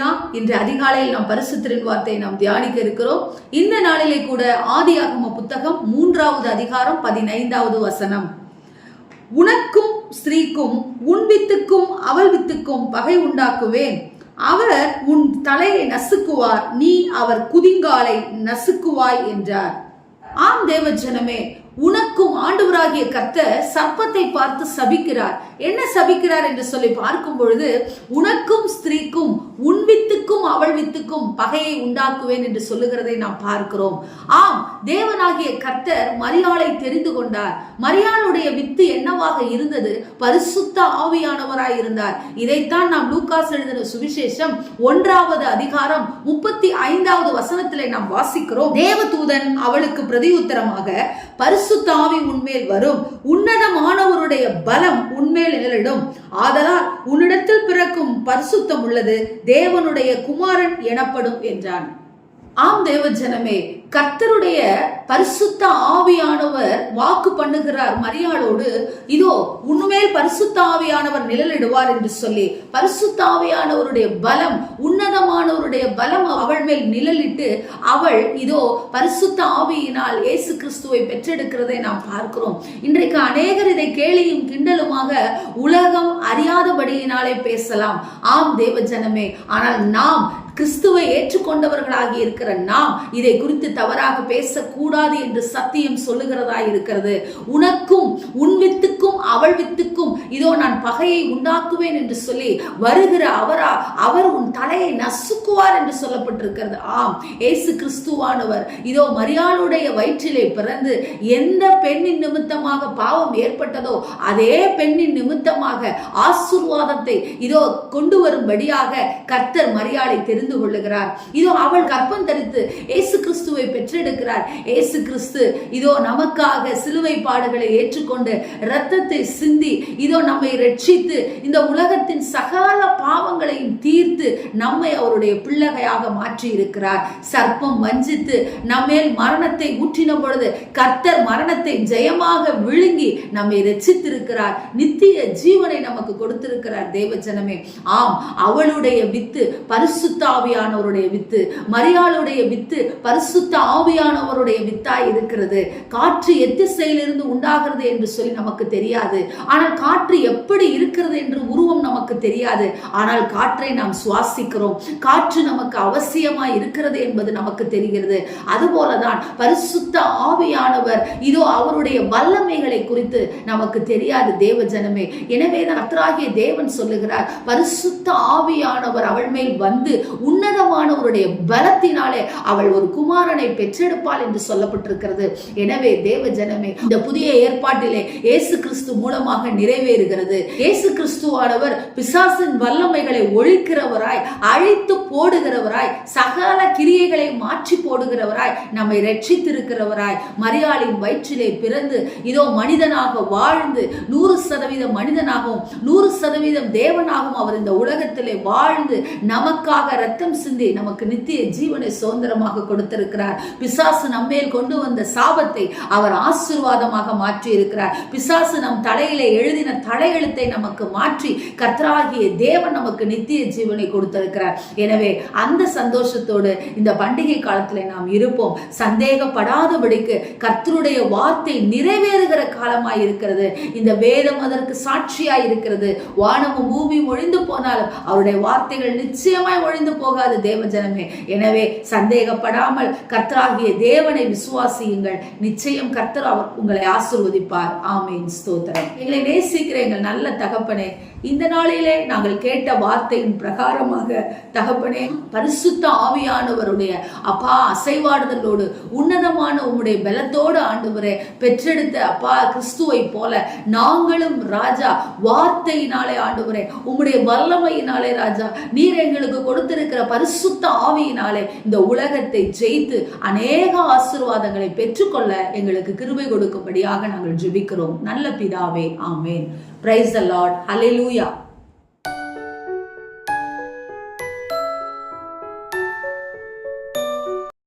அல்லேலூயா இன்று அதிகாலையில் நாம் பரிசு திருவார்த்தை நாம் தியானிக்க இருக்கிறோம். இந்த நாளிலே கூட ஆதியாகம புத்தகம் மூன்றாவது அதிகாரம் பதினைந்தாவது வசனம். உனக்கும் ஸ்ரீக்கும் உன் வித்துக்கும் அவள் வித்துக்கும் பகை உண்டாக்குவேன். அவர் உன் தலையை நசுக்குவார் நீ அவர் குதிங்காலை நசுக்குவாய் என்றார். ஆம் தேவ ஜனமே உனக்கு ஆண்டவராகிய கர்த்தர் சர்ப்பத்தை பார்த்து சபிக்கிறார். என்ன சபிக்கிறார் என்று சொல்லி பார்க்கும் பொழுது உனக்கும் ஸ்திரீக்கும் உன் வித்துக்கும் அவள் வித்துக்கும் பகையை உண்டாக்குவேன் என்று சொல்லுகிறதை நாம் பார்க்கிறோம். ஆம் தேவனாகிய கர்த்தர் மரியாளை தெரிந்து கொண்டார். மரியாளுடைய வித்து என்னவாக இருந்தது? பரிசுத்த ஆவியானவராய் இருந்தார். இதைத்தான் நாம் லூக்காஸ் எழுதின சுவிசேஷம் ஒன்றாவது அதிகாரம் முப்பத்தி ஐந்தாவது வசனத்திலே நாம் வாசிக்கிறோம். தேவதூதன் அவளுக்கு பிரதியுத்தரமாக பரிசுத்த ஆவி உன்மேல் வரும். உன்னதமானவருடைய பலம் உன்மேல் நிழலிடும். ஆதலால் உன்னிடத்தில் பிறக்கும் பரிசுத்தம் உள்ளது. தேவனுடைய குமாரன் எனப்படும் என்றான். ஆம் தேவ ஜனமே கர்த்தருடைய பரிசுத்த ஆவியானவர் வாக்கு பண்ணுகிறார் மரியாளோடு இதோ உன்மேல் பரிசுத்த ஆவியானவர் நிழலிடுவார் என்று சொல்லி பரிசுத்த ஆவியானவருடைய பலம் உன்னதமானவருடைய பலம் அவள் மேல் நிழலிட்டு அவள் இதோ பரிசுத்த ஆவியினால் இயேசு கிறிஸ்துவை பெற்றெடுக்கிறதை நாம் பார்க்கிறோம். இன்றைக்கு அநேகர் இதை கேலியும் கிண்டலுமாக உலகம் அறியாதபடியினாலே பேசலாம். ஆம் தேவ ஜனமே ஆனால் நாம் கிறிஸ்துவை ஏற்றுக்கொண்டவர்களாகி இருக்கிற நாம் இதை குறித்து தவறாக பேசக்கூடாது என்று சத்தியம் சொல்லுகிறதா இருக்கிறது. உனக்கும் உன் வித்துக்கும் அவள் வித்துக்கும் இதோ நான் பகையை உண்டாக்குவேன் என்று சொல்லி வருகிற அவரா அவர் உன் தலையை நசுக்குவார் என்று சொல்லப்பட்டிருக்கிறது. ஆம் ஏசு கிறிஸ்துவானவர். இதோ மரியாளுடைய வயிற்றிலே பிறந்து எந்த பெண்ணின் நிமித்தமாக பாவம் ஏற்பட்டதோ அதே பெண்ணின் நிமித்தமாக ஆசுர்வாதத்தை இதோ கொண்டு வரும்படியாக கர்த்தர் மரியாதை தெரிந்து கொள்ளுகிறார். இதோ அவள் கற்பம் தரித்து ஏசு கிறிஸ்துவை பெற்றெடுக்கிறார். ஏசு கிறிஸ்து இதோ நமக்காக சிலுவை பாடுகளை ஏற்றுக்கொண்டு இரத்தத்தை சிந்தி இதோ நம்மை ரட்சித்து இந்த உலகத்தின் சகல பாவங்களையும் தீர்த்து நம்மை அவருடைய பிள்ளைகையாக மாற்றி இருக்கிறார் சர்ப்பம் வஞ்சித்து நம்மேல் மரணத்தை ஊற்றின பொழுது கர்த்தர் மரணத்தை ஜெயமாக விழுங்கி நம்மை ரச்சித்திருக்கிறார் நித்திய ஜீவனை நமக்கு கொடுத்திருக்கிறார் தேவஜனமே ஆம் அவளுடைய வித்து பரிசுத்தா ஆவியானவருடைய வித்து மரியாளுடைய வித்து பரிசுத்த ஆவியானவருடைய வித்தாய் இருக்கிறது. காற்று எத்திசையிலிருந்து உண்டாகிறது என்று சொல்லி நமக்கு தெரியாது. ஆனால் காற்று எப்படி இருக்கிறது என்று உருவம் நமக்கு தெரியாது. ஆனால் காற்றை நாம் சுவாசிக்கிறோம். காற்று நமக்கு அவசியமாய் இருக்கிறது என்பது நமக்கு தெரிகிறது. அதுபோலதான் பரிசுத்த ஆவியானவர் இதோ அவருடைய வல்லமைகளை குறித்து நமக்கு தெரியாது தேவ ஜனமே எனவே தான் கர்த்தராகிய தேவன் சொல்லுகிறார் பரிசுத்த ஆவியானவர் அவள் மேல் வந்து உன்னதமானவருடைய பலத்தினாலே அவள் ஒரு குமாரனை பெற்றெடுப்பாள் என்று சொல்லப்பட்டிருக்கிறது. எனவே தேவ ஜனமே இந்த புதிய ஏற்பாட்டிலே இயேசு கிறிஸ்து மூலமாக நிறைவேறுகிறது. இயேசு கிறிஸ்துவானவர் பிசாசின் வல்லமைகளை ஒழிக்கிறவராய் அழித்து போடுகிறவராய் சகல கிரியைகளை மாற்றி போடுகிறவராய் நம்மை ரட்சித்திருக்கிறவராய் மரியாளின் வயிற்றிலே பிறந்து இதோ மனிதனாக வாழ்ந்து நூறு சதவீதம் மனிதனாகவும் நூறு சதவீதம் தேவனாகவும் அவர் இந்த உலகத்திலே வாழ்ந்து நமக்காக ரத்தம் சிந்தி நமக்கு நித்திய ஜீவனை சுதந்திரமாக கொடுத்திருக்கிறார். பிசாசு நம்மேல் கொண்டு வந்த சாபத்தை அவர் ஆசீர்வாதமாக மாற்றி இருக்கிறார் பிசாசு நம் தலையிலே எழுதின தலையெழுத்தை நமக்கு மாற்றி கத்ராகிய தேவன் நமக்கு நித்திய ஜீவனை கொடுத்திருக்கிறார். எனவே அந்த சந்தோஷத்தோடு இந்த பண்டிகை காலத்தில் நாம் இருப்போம். சந்தேகப்படாதபடிக்கு கர்த்தருடைய வார்த்தை நிறைவேறுகிற காலமாய் இருக்கிறது. இந்த வேதம் அதற்கு சாட்சியாய் இருக்கிறது. வானமும் பூமியும் ஒழிந்து போனாலும் அவருடைய வார்த்தைகள் நிச்சயமாய் ஒழிந்து போகாது தேவ ஜனமே எனவே சந்தேகப்படாமல் கர்த்தராகிய தேவனை விசுவாசியுங்கள். நிச்சயம் கர்த்தர் அவர் உங்களை ஆசிர்வதிப்பார். ஆமேன். ஸ்தோத்திரம். எங்களை நேசிக்கிற எங்கள் நல்ல தகப்பனே இந்த நாளிலே நாங்கள் கேட்ட வார்த்தையின் பிரகாரமாக தகப்பனே பரிசுத்த ஆவியானவருடைய அப்பா அசைவாடுதலோடு உன்னதமான உம்முடைய பலத்தோடு ஆண்டவரே பெற்றெடுத்த அப்பா கிறிஸ்துவை போல நாங்களும் ராஜா வார்த்தையினாலே ஆண்டவரே உம்முடைய வல்லமையினாலே ராஜா நீர் எங்களுக்கு இருக்கிற பரிசுத்த ஆவியினாலே இந்த உலகத்தை ஜெயித்து அநேக ஆசீர்வாதங்களை பெற்றுக்கொள்ள எங்களுக்கு கிருபை கொடுக்கும்படியாக நாங்கள் ஜெபிக்கிறோம். நல்ல பிதாவே ஆமேன். Praise the Lord